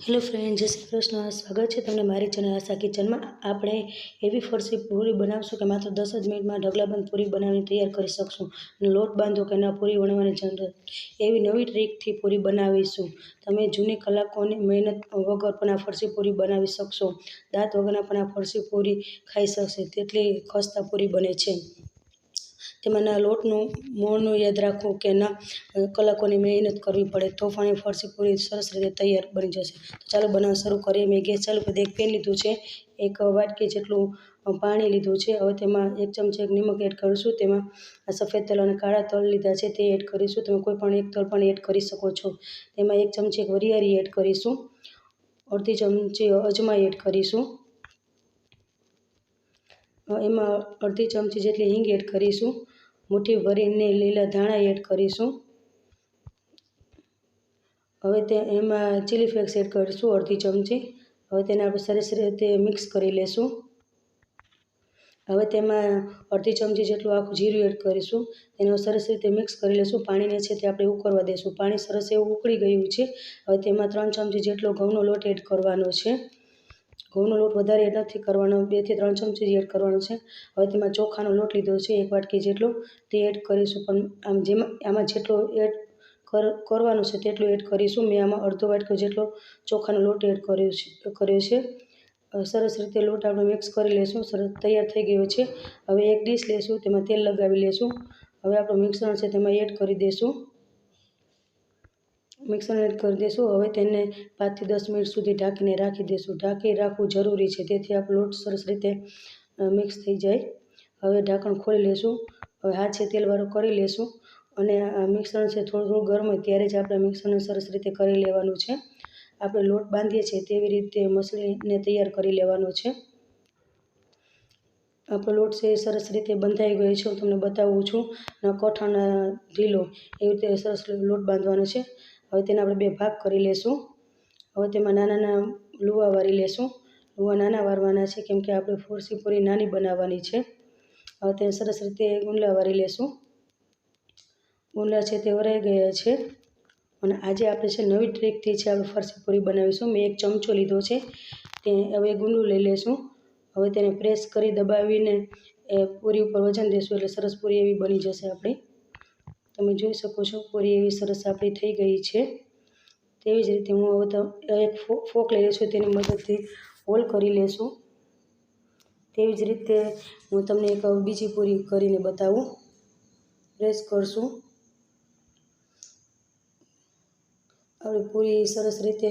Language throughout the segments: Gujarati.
હેલો ફ્રેન્ડ જય શ્રી કૃષ્ણ. સ્વાગત છે તમને મારી ચેનલ આશા કિચનમાં આપણે એવી ફરસી પૂરી બનાવશું કે માત્ર દસ જ મિનિટમાં ઢગલાબંધ પૂરી બનાવીને તૈયાર કરી શકશું અને લોટ બાંધો કે ન પૂરી વણવાની ઝંઝટ એવી નવી ટ્રીકથી પૂરી બનાવીશું. તમે જૂની કલાકોની મહેનત વગર પણ આ ફરસી પૂરી બનાવી શકશો. દાંત વગરના પણ આ ફરસી પૂરી ખાઈ શકશે. તેટલી ખસ્તા પૂરી બને છે. તેમાંના લોટનું મોળનું યાદ રાખવું કે ના, કલાકોની મહેનત કરવી પડે તો પણ એ ફરસી પૂરી સરસ રીતે તૈયાર બની જશે. તો ચાલો બનાવવા શરૂ કરીએ. મેં ગેસ ચાલુ કરી, એક પેન લીધું છે, એક વાટકી જેટલું પાણી લીધું છે. હવે તેમાં એક ચમચી નિમક એડ કરીશું. તેમાં સફેદ તલ અને કાળા તલ લીધા છે, તે એડ કરીશું. તમે કોઈ પણ એક તલ પણ એડ કરી શકો છો. તેમાં એક ચમચી વરિયાળી એડ કરીશું. અડધી ચમચી અજમા એડ કરીશું. એમાં અડધી ચમચી જેટલી હિંગ એડ કરીશું. મુઠ્ઠી ભરીને લીલા ધાણા એડ કરીશું. હવે તે એમાં ચીલી ફ્લેક્સ એડ કરીશું અડધી ચમચી. હવે તેને આપણે સરસ રીતે મિક્સ કરી લેશું. હવે તેમાં અડધી ચમચી જેટલું આખું જીરું એડ કરીશું. તેને સરસ રીતે મિક્સ કરી લઈશું પાણીને છે તે આપણે ઉકળવા દઈશું પાણી સરસ એવું ઉકળી ગયું છે. હવે તેમાં ત્રણ ચમચી જેટલો ઘઉંનો લોટ એડ કરવાનો છે. ઘઉંનો લોટ વધારે એડ નથી કરવાનો બેથી ત્રણ ચમચી એડ કરવાનો છે. હવે તેમાં ચોખાનો લોટ લીધો છે, એક વાટકી જેટલો તે એડ કરીશું. પણ આમ જેમાં, આમાં જેટલો એડ કરવાનું છે તેટલું એડ કરીશું. મેં આમાં અડધો વાટકો જેટલો ચોખાનો લોટ એડ કર્યો છે કર્યો છે. સરસ રીતે લોટ આપણે મિક્સ કરી લઈશું સરસ, તૈયાર થઈ ગયો છે. હવે એક ડીશ લેશું, તેમાં તેલ લગાવી લેશું. હવે આપણું મિક્સર છે તેમાં એડ કરી દઈશું મિક્સર એડ કરી દઈશું હવે તેને પાંચથી દસ મિનિટ સુધી ઢાંકીને રાખી દઈશું ઢાંકી રાખવું જરૂરી છે તેથી આપણો લોટ સરસ રીતે મિક્સ થઈ જાય. હવે ઢાંકણ ખોલી લેશું. હવે હાથ છે તેલવાળું કરી લેશું અને મિક્સર છે થોડું થોડું ગરમ હોય ત્યારે જ આપણે મિક્સરને સરસ રીતે કરી લેવાનું છે. આપણે લોટ બાંધીએ છીએ તેવી રીતે મસળીને તૈયાર કરી લેવાનો છે. આપણો લોટ છે એ સરસ રીતે બંધાઈ ગયો છે. હું તમને બતાવું છું. કઠણ ઢીલો એવી રીતે સરસ લોટ બાંધવાનો છે. હવે તેને આપણે બે ભાગ કરી લેશું. હવે તેમાં નાના નાના લુવા વારી લેશું. લુવા નાના વારવાના છે, કેમ કે આપણે ફોરસી પૂરી નાની બનાવવાની છે. હવે તેને સરસ રીતે ગુંડલા વારી લેશું. ગુંડલા છે તે વરાઈ ગયા છે. અને આજે આપણે છે નવી ટ્રીકથી છે આપણે ફરસી પૂરી બનાવીશું. મેં એક ચમચો લીધો છે. તે હવે ગુંડું લઈ લેશું. હવે તેને પ્રેસ કરી દબાવીને એ પૂરી ઉપર વજન દેશું એટલે સરસ પૂરી એવી બની જશે આપણી. તમે જોઈ શકો છો પૂરી એવી સરસ આપણી થઈ ગઈ છે. તેવી જ રીતે હું હવે એક ફોક લઈ લઈશું, તેની મદદથી હોલ કરી લેશું. તેવી જ રીતે હું તમને એક બીજી પૂરી કરીને બતાવું. પ્રેસ કરશું. આપણી પૂરી સરસ રીતે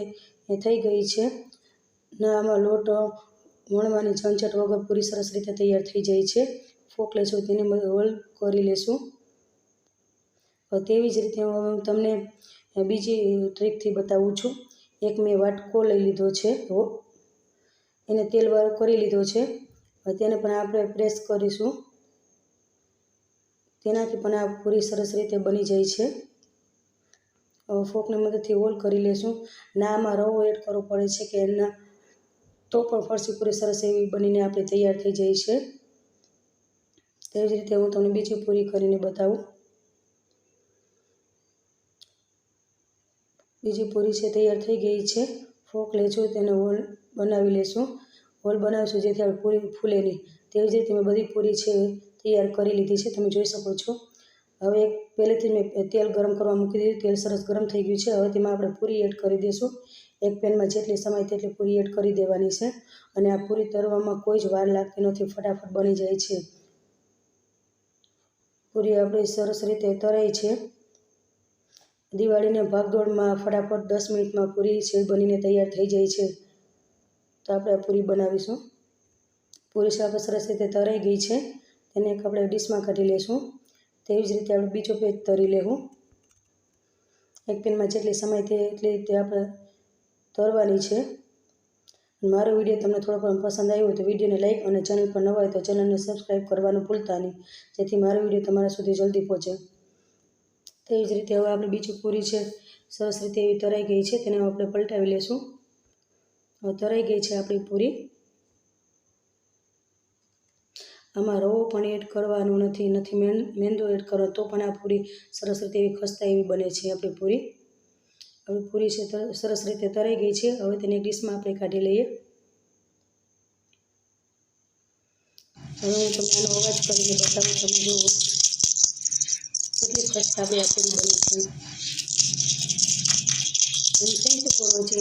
થઈ ગઈ છે. ને આમાં લોટ વણવાની ઝંઝટ વગર પૂરી સરસ રીતે તૈયાર થઈ જાય છે. ફોક લેશું તેની હોલ કરી લેશું. તેવી જ રીતે હું તમને બીજી ટ્રીકથી બતાવું છું. એક મેં વાટકો લઈ લીધો છે એને તેલવાળો કરી લીધો છે. તેને પણ આપણે પ્રેસ કરીશું. તેનાથી પણ આ પૂરી સરસ રીતે બની જાય છે. ફોકની મદદથી હોલ કરી લેશું. ના, આમાં રવો એડ કરવો પડે છે કે ના, તો પણ ફરસી પૂરી સરસ એવી બનીને આપણે તૈયાર થઈ જાય છે. તેવી જ રીતે હું તમને બીજી પૂરી કરીને બતાવું. બીજી પૂરી છે, તૈયાર થઈ ગઈ છે. ફોક લેશું તેને હોલ બનાવી લેશું. હોલ બનાવીશું જેથી આપણે પૂરી ફૂલે નહીં. તેવી જ રીતે મેં બધી પૂરી છે, તૈયાર કરી લીધી છે, તમે જોઈ શકો છો. હવે એક પહેલેથી મેં તેલ ગરમ કરવા મૂકી દીધું. તેલ સરસ ગરમ થઈ ગયું છે. હવે તેમાં આપણે પૂરી એડ કરી દઈશું એક પેનમાં જેટલી સમય તેટલી પૂરી એડ કરી દેવાની છે. અને આ પૂરી તરવામાં કોઈ જ વાર લાગતી નથી. ફટાફટ બની જાય છે. પૂરી આપણી સરસ રીતે તરાઈ છે. દિવાળીને ભાગદોડમાં ફટાફટ દસ મિનિટમાં પૂરી છે બનીને તૈયાર થઈ જાય છે. તો આપણે પૂરી બનાવીશું. પૂરી સાફ સરસ રીતે તરાઈ ગઈ છે. તેને એક આપણે ડીશમાં કાઢી લઈશું. તેવી જ રીતે આપણે બીજો પેજ તરી લેવું. એક પેનમાં જેટલી સમય તે એટલી રીતે આપણે તરવાની છે. મારો વીડિયો તમને થોડો પણ પસંદ આવ્યો હોય તો વિડીયોને લાઇક અને ચેનલ પર નવા હોય તો ચેનલને સબસ્ક્રાઈબ કરવાનું ભૂલતા નહીં. જેથી મારો વીડિયો તમારા સુધી જલ્દી પહોંચે. તેવી જ રીતે હવે આપણે બીજી પૂરી છે, સરસ રીતે એવી તરાઈ ગઈ છે, તેને આપણે પલટાવી લેશું. હવે તરાઈ ગઈ છે આપણી પૂરી. આમાં રવો પણ એડ કરવાનો નથી નથી મેન મેંદો એડ કરવો તો પણ આ પૂરી સરસ રીતે એવી ખસ્તા એવી બને છે આપણી પૂરી. હવે પૂરી છે સરસ રીતે તરાઈ ગઈ છે, હવે તેને ડીશમાં આપણે કાઢી લઈએ. હવે હું તમને અવાજ કરીને બતાવું, તમે જુઓ. કેટલી ખસ્તા બે આપેલી બની છે. અને કંઈ તો કરો છે